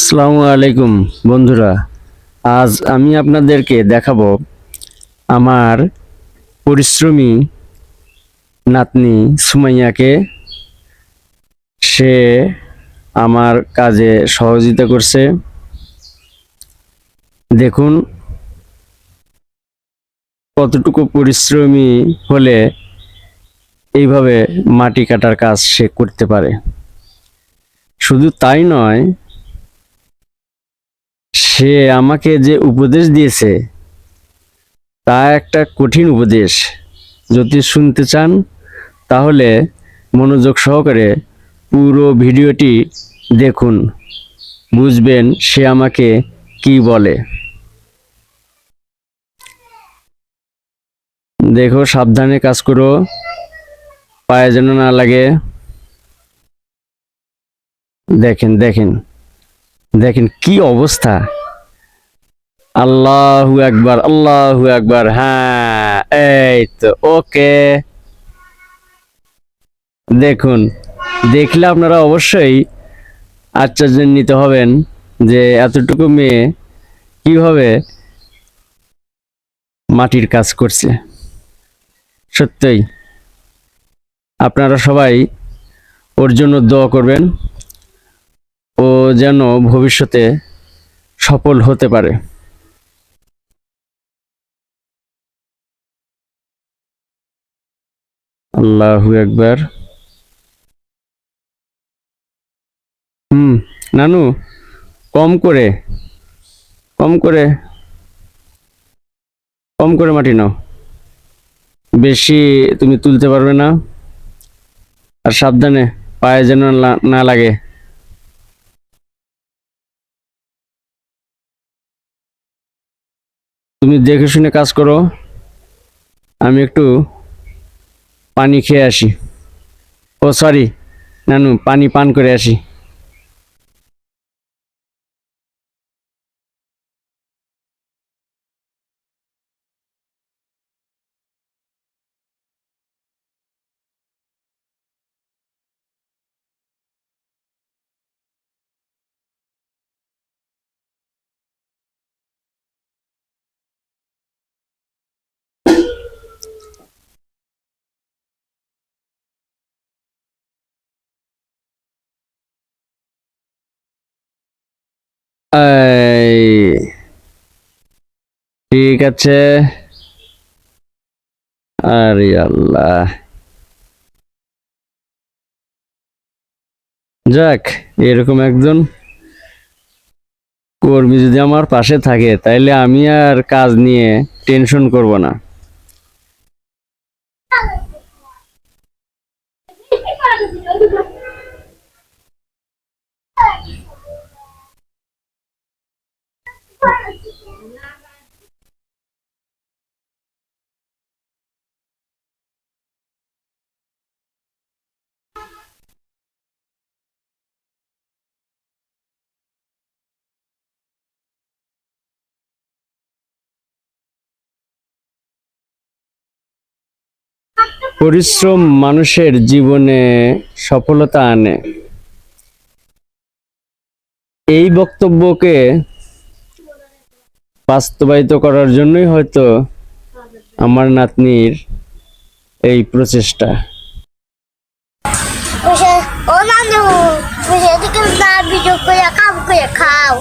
আসসালামু আলাইকুম, বন্ধুরা। আজ আমি আপনাদেরকে দেখাবো আমার পরিশ্রমী নাতনি সুমাইয়াকে। সে আমার কাজে সহযোগিতা করছে। দেখুন, কতটুকু পরিশ্রমী হলে এইভাবে মাটি কাটার কাজ সে করতে পারে। শুধু তাই নয় সে আমাকে যে উপদেশ দিয়েছে, তা একটা কঠিন উপদেশ। যদি শুনতে চান, তাহলে মনোযোগ সহকারে পুরো ভিডিওটি দেখুন। বুঝবেন সে আমাকে কি বলে। দেখো, সাবধানে কাজ করো। পায়ে যেন না লাগে। দেখেন দেখেন। দেখেন কি অবস্থা। আল্লাহু একবার আল্লাহু একবার হ্যাঁ এই তো, ওকে। দেখুন, দেখলে আপনারা অবশ্যই আশ্চর্যান্বিত হবেন যে এতটুকু মেয়ে কীভাবে মাটির কাজ করছে। সত্যই, আপনারা সবাই ওর জন্য দোয়া করবেন। ও যেন ভবিষ্যতে সফল হতে পারে। আল্লাহু একবার হুম, নানু, কম করে কম করে কম করে মাটি নাও। বেশি তুমি তুলতে পারবে না। আর সাবধানে পায়ে যেন না লাগে। তুমি দেখে শুনে কাজ করো। আমি একটু পানি খেয়ে আসি। ও সরি নানু পানি পান করে আসি। ঠিক আছে। আরে আল্লাহ। যাক, এরকম একজন কর্মী যদি আমার পাশে থাকে, তাইলে আমি আর কাজ নিয়ে টেনশন করব না। পরিশ্রম মানুষের জীবনে সফলতা আনে। এই বক্তব্যকে বাস্তবায়িত করার জন্যই হয়তো আমার নাতনির এই প্রচেষ্টা। খাও।